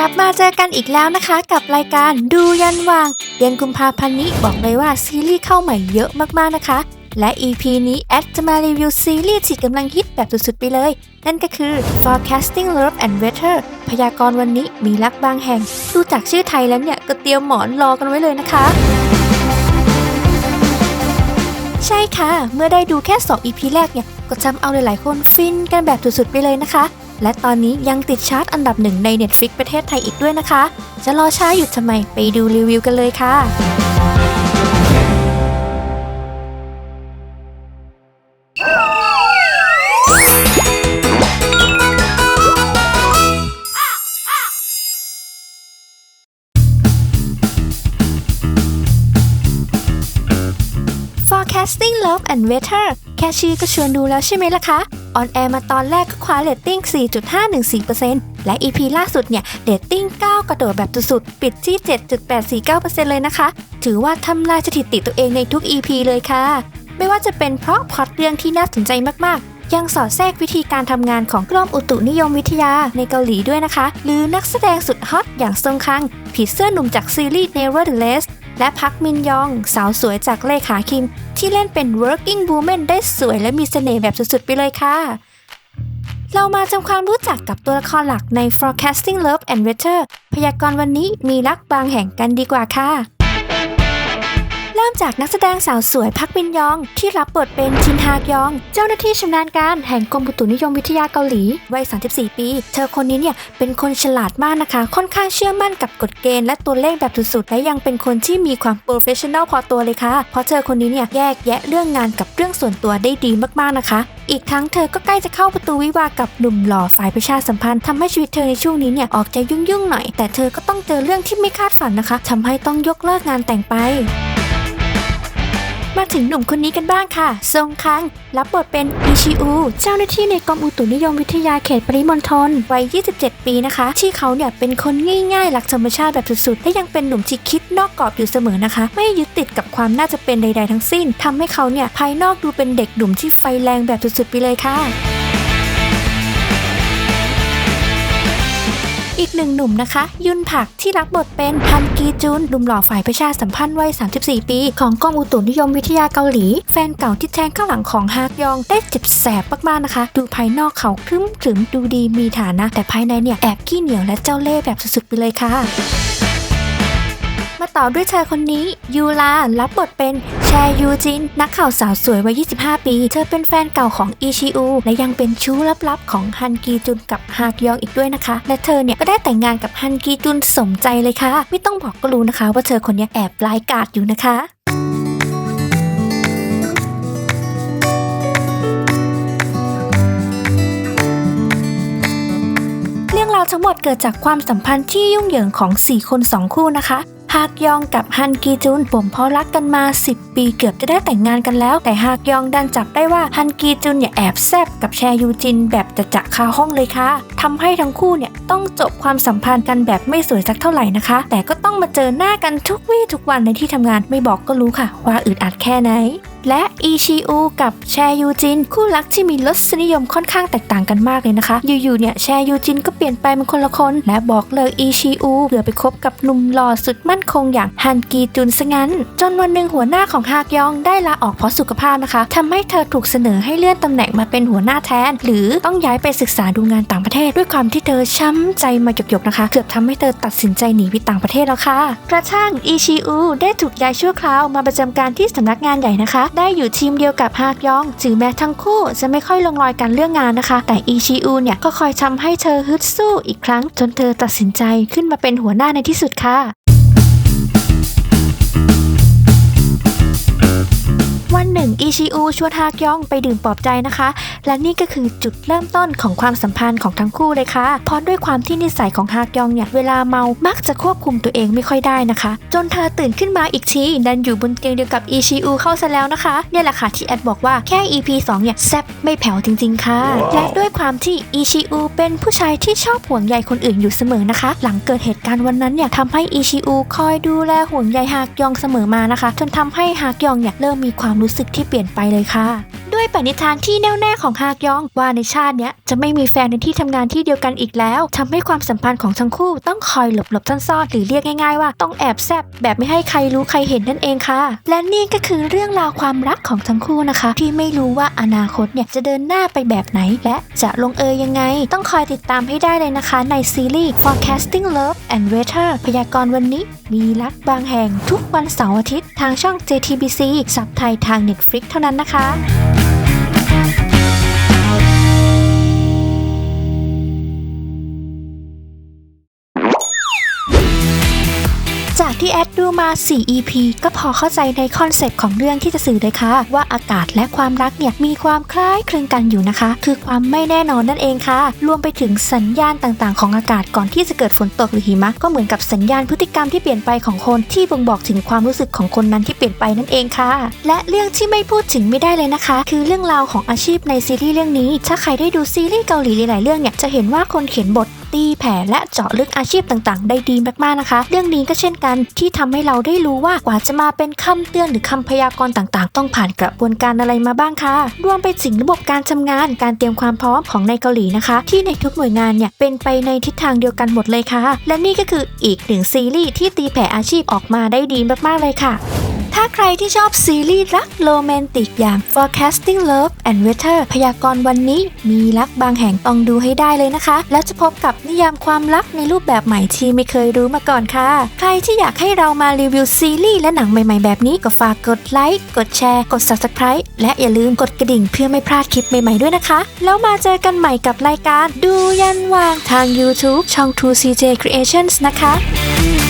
กลับมาเจอกันอีกแล้วนะคะกับรายการดูยันวาง เดือนกุมภาพันธ์นี้บอกเลยว่าซีรีส์เข้าใหม่เยอะมากๆนะคะ และ EP นี้แอดจะมารีวิวซีรีส์ที่กำลังฮิตแบบสุดๆไปเลย นั่นก็คือ Forecasting Love and Weather พยากรณ์วันนี้มีรักบางแห่ง ดูจากชื่อไทยแล้วเนี่ยก็เตรียมหมอนรอกันไว้เลยนะคะใช่ค่ะ เมื่อได้ดูแค่ 2 EP แรกเนี่ย ก็ทำเอาหลายๆคนฟินกันแบบสุดๆไปเลยนะคะ และตอนนี้ยังติดชาร์ตอันดับหนึ่งใน Netflix ประเทศไทยอีกด้วยนะคะ จะรอช้าหยุดทำไมไปดูรีวิวกันเลยค่ะ Forecasting Love and Weather แค่ชื่อก็ชวนดูแล้วใช่ไหมล่ะคะ ออนแอร์มาตอนแรกก็คว้าเรตติ้ง 4.514%และ EP ล่าสุดเนี่ยเรตติ้ง 9 กระโดดแบบสุดๆปิดที่ 7.849%เลยนะคะ ถือว่าทำลายสถิติตัวเองในทุก EP เลยค่ะ ไม่ว่าจะเป็นเพราะพล็อตเรื่องที่น่าสนใจมากๆ ยังสอดแทรกวิธีการทำงานของกรมอุตุนิยมวิทยาในเกาหลีด้วยนะคะ หรือนักแสดงสุดฮอตอย่างซงคังผีเสื้อหนุ่มจากซีรีส์ Nevertheless และพักมินยอง สาวสวยจากเลขาคิม ที่เล่นเป็น working woman ได้สวยและมีเสน่ห์แบบสุดๆ ไปเลยค่ะ เรามาทำความรู้จักกับตัวละครหลักใน forecasting love and weather พยากรณ์วันนี้มีรักบางแห่งกันดีกว่าค่ะ ริ่มจากนักแสดงสาวสวยพักมินยอง ที่รับบทเป็นชินฮากยอง เจ้าหน้าที่ชำนาญการแห่งกรมอุตุนิยมวิทยาเกาหลีวัย 34 ปี เธอคนนี้เนี่ยเป็นคนฉลาดมากนะคะ ค่อนข้างเชื่อมั่นกับกฎเกณฑ์และตัวเลขแบบสุดๆและยังเป็นคนที่มีความโปรเฟชชั่น a ลพอตัวเลยค่ะ เพราะเธอคนนี้เนี่ยแยกแยะเรื่องงานกับเรื่องส่วนตัวได้ดีมากๆนะคะ อีกทั้งเธอก็ใกล้จะเข้าประตูวิวากับหนุ่มหล่อฝ่ายประชาสัมพันธ์ทำให้ชีวิตเธอในช่วงนี้เนี่ยออกจะยุ่งๆหน่อย แต่เธอก็ต้องเจอเรื่องที่ไม่คาดฝันนะคะทำให้ต้องยกเลิกงานแต่งไป มาถึงหนุ่มคนนี้กันบ้างค่ะ ทรงคัง รับบทเป็นอิชิอู เจ้าหน้าที่ในกรมอุตุนิยมวิทยาเขตปริมณฑลวัย 27 ปีนะคะ ที่เขาเนี่ยเป็นคนง่ายๆ หลักธรรมชาติแบบสุดๆ และยังเป็นหนุ่มที่คิดนอกกรอบอยู่เสมอนะคะ ไม่ยึดติดกับความน่าจะเป็นใด ๆ ทั้งสิ้นทำให้เขาเนี่ยภายนอกดูเป็นเด็กหนุ่มที่ไฟแรงแบบสุดๆไปเลยค่ะ อีกหนึ่งหนุ่มนะคะ ยุนผักที่รับบทเป็นพันกีจุนลุมหล่อฝ่ายประชาสัมพันธ์วัย 34 ปี ของกองอุตุนิยมวิทยาเกาหลี แฟนเก่าที่แทงข้างหลังของฮากยองได้เจ็บแสบมากๆนะคะ ดูภายนอกเขาครึ้มถึมดูดีมีฐานะ แต่ภายในเนี่ยแอบขี้เหนียวและเจ้าเล่ห์แบบสุดๆไปเลยค่ะมาต่อด้วยชายคนนี้ ยูลารับบทเป็นแชยูจิน นักข่าวสาวสวยวัย 25 ปี เธอเป็นแฟนเก่าของอีชิอูและยังเป็นชู้ลับๆ ของฮันกีจุนกับฮากยองอีกด้วยนะคะ และเธอเนี่ยก็ได้แต่งงานกับฮันกีจุนสมใจเลยค่ะ ไม่ต้องบอกก็รู้นะคะว่าเธอคนนี้แอบร้ายกาจอยู่นะคะเรื่องราวทั้งหมดเกิดจากความสัมพันธ์ที่ยุ่งเหยิงของ 4 คน 2 คู่นะคะ หากยองกับฮันกีจุนผมเพราะรักกันมา 10 ปีเกือบจะได้แต่งงานกันแล้ว แต่หากยองดันจับได้ว่าฮันกีจุนเนี่ยแอบแซบกับแชยูจินแบบจะจะคาห้องเลยค่ะทำให้ทั้งคู่เนี่ยต้องจบความสัมพันธ์กันแบบไม่สวยสักเท่าไหร่นะคะ แต่ก็ต้องมาเจอหน้ากันทุกวี่ทุกวันในที่ทำงานไม่บอกก็รู้ค่ะ ว่าอึดอัดแค่ไหน และอีชิอูกับแชยูจิน คู่รักที่มีรสนิยมค่อนข้างแตกต่างกันมากเลยนะคะ อยู่ๆเนี่ยแชยูจินก็เปลี่ยนไปเป็นคนละคน และบอกเลิกอีชิอูเพื่อไปคบกับหนุ่มหล่อสุดมั่นคงอย่างฮันกีจุนซะงั้น จนวันหนึ่งหัวหน้าของฮากยองได้ลาออกเพราะสุขภาพนะคะทำให้เธอถูกเสนอให้เลื่อนตำแหน่งมาเป็นหัวหน้าแทน หรือต้องย้ายไปศึกษาดูงานต่างประเทศ ด้วยความที่เธอช้ำใจมาหยกๆนะคะ เกือบทำให้เธอตัดสินใจหนีไปต่างประเทศแล้วค่ะกระทั่งอีชิอูได้ถูกย้ายชั่วคราวมาประจำการที่สำนักงานใหญ่นะคะได้อยู่ทีมเดียวกับฮากยองถึงแม้ทั้งคู่จะไม่ค่อยลงรอยกันเรื่องงานนะคะ แต่อีชิอูเนี่ยก็คอยทำให้เธอฮึดสู้อีกครั้ง จนเธอตัดสินใจขึ้นมาเป็นหัวหน้าในที่สุดค่ะ วันหนึ่งอีชิอูชวนฮากยองไปดื่มปลอบใจนะคะ และนี่ก็คือจุดเริ่มต้นของความสัมพันธ์ของทั้งคู่เลยค่ะเพราะด้วยความที่นิสัยของฮากยองเนี่ยเวลาเมามักจะควบคุมตัวเองไม่ค่อยได้นะคะ จนเธอตื่นขึ้นมาอีกทีดันอยู่บนเตียงเดียวกับอีชิอูเข้าซะแล้วนะคะเนี่ยแหละค่ะที่แอดบอกว่าแค่ EP 2เนี่ยแซบไม่แผ่วจริงๆค่ะและด้วยความที่อีชิอูเป็นผู้ชายที่ชอบห่วงใยคนอื่นอยู่เสมอนะคะ หลังเกิดเหตุการณ์วันนั้นเนี่ยทำให้อีชิอูคอยดูแลห่วงใยฮากยองเสมอมานะคะ จนทำให้ฮากยองเนี่ยเริ่มมีความรู้สึกที่เปลี่ยนไปเลยค่ะ ด้วยปณิธานที่แน่วแน่ของฮากยองว่าในชาติเนี้ยจะไม่มีแฟนในที่ทำงานที่เดียวกันอีกแล้วทำให้ความสัมพันธ์ของทั้งคู่ต้องคอยหลบหลบๆซ่อนๆหรือเรียกง่ายๆว่าต้องแอบแซบแบบไม่ให้ใครรู้ใครเห็นนั่นเองค่ะ และนี่ก็คือเรื่องราวความรักของทั้งคู่นะคะ ที่ไม่รู้ว่าอนาคตเนี่ยจะเดินหน้าไปแบบไหน และจะลงเอยยังไง ต้องคอยติดตามให้ได้เลยนะคะ ในซีรีส์ Forecasting Love and Weather พยากรณ์วันนี้ มีรักบางแห่งทุกวันเสาร์อาทิตย์ทางช่อง JTBC สับไทยทาง Netflix เท่านั้นนะคะ ที่แอดดูมา 4 EP ก็พอเข้าใจในคอนเซปต์ของเรื่องที่จะสื่อเลยค่ะ ว่าอากาศและความรักเนี่ยมีความคล้ายคลึงกันอยู่นะคะ คือความไม่แน่นอนนั่นเองค่ะ รวมไปถึงสัญญาณต่างๆ ของอากาศก่อนที่จะเกิดฝนตกหรือหิมะก็เหมือนกับสัญญาณพฤติกรรมที่เปลี่ยนไปของคนที่บ่งบอกถึงความรู้สึกของคนนั้นที่เปลี่ยนไปนั่นเองค่ะ และเรื่องที่ไม่พูดถึงไม่ได้เลยนะคะ คือเรื่องราวของอาชีพในซีรีส์เรื่องนี้ ถ้าใครได้ดูซีรีส์เกาหลีหลายๆเรื่องเนี่ยจะเห็นว่าคนเขียนบทตีแผ่และเจาะลึกอาชีพต่างๆ ได้ดีมากๆนะคะ เรื่องนี้ก็เช่นกันที่ทำให้เราได้รู้ว่ากว่าจะมาเป็นคำเตือนหรือคำพยากรณ์ต่างๆ ต้องผ่านกระบวนการอะไรมาบ้างค่ะรวมไปถึงระบบการทำงานการเตรียมความพร้อมของในเกาหลีนะคะ ที่ในทุกหน่วยงานเนี่ยเป็นไปในทิศทางเดียวกันหมดเลยค่ะ และนี่ก็คืออีกหนึ่งซีรีส์ที่ตีแผ่อาชีพออกมาได้ดีมากๆเลยค่ะาใครที่ชอบซีรีส์รักโรแมนติกอย่าง Forecasting Love and Weather พยากรณ์วันนี้มีรักบางแห่งต้องดูให้ได้เลยนะคะ และจะพบกับนิยามความรักในรูปแบบใหม่ที่ไม่เคยรู้มาก่อนค่ะ ใครที่อยากให้เรามารีวิวซีรีส์และหนังใหม่ๆแบบนี้ ก็ฝากกดไลค์กดแชร์ กด Subscribe และอย่าลืมกดกระดิ่งเพื่อไม่พลาดคลิปใหม่ๆด้วยนะคะ แล้วมาเจอกันใหม่กับรายการดูยันวางทาง YouTube ช่อง 2CJ Creations นะคะ